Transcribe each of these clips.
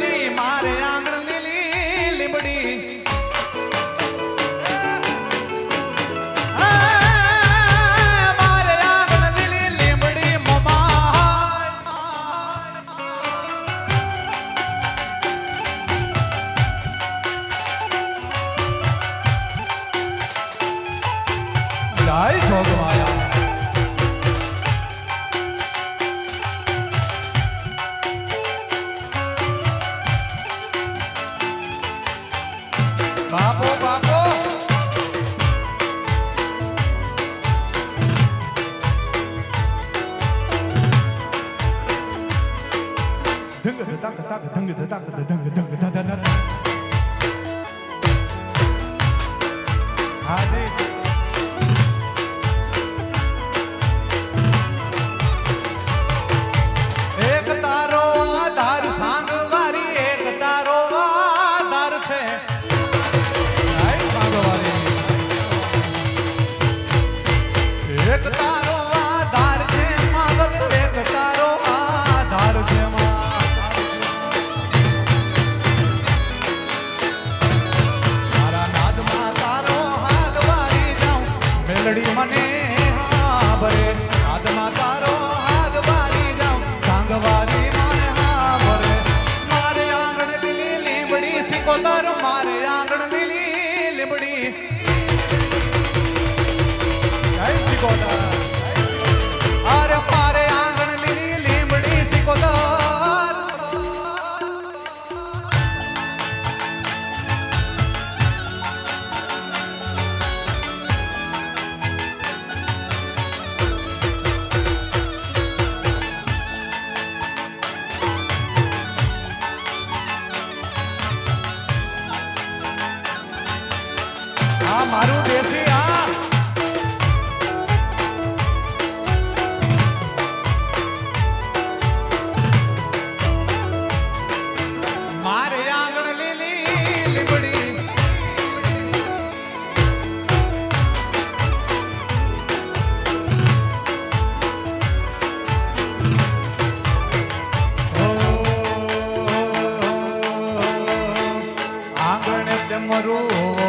જી મારે આંગણ લીલી લીમડી. જોગ માયા. ધંગ ધંગ ધંગ ધંગ ધંગ ધંગ ધંગ ધંગ ધંગ ધંગ આંગણે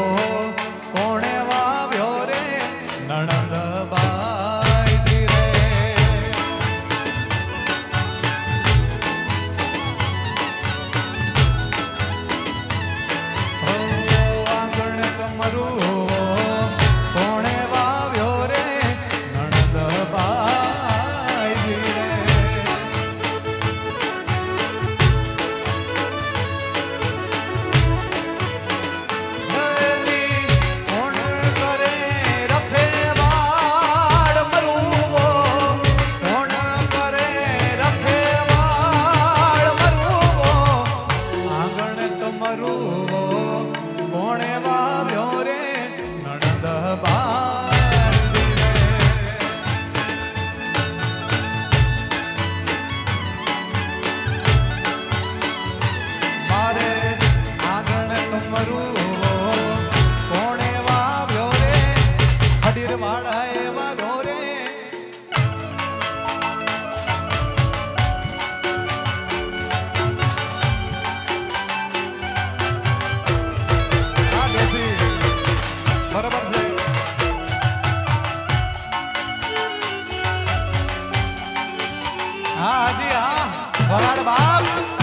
હાજી હા. વરાળ બાપ.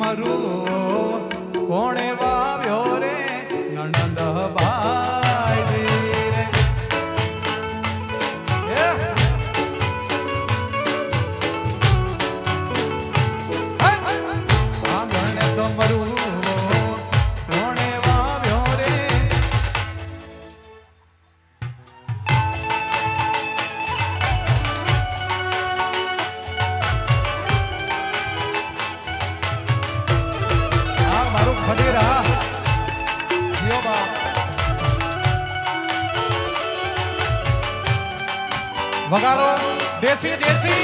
તમારું કોણે દેશી દેશી.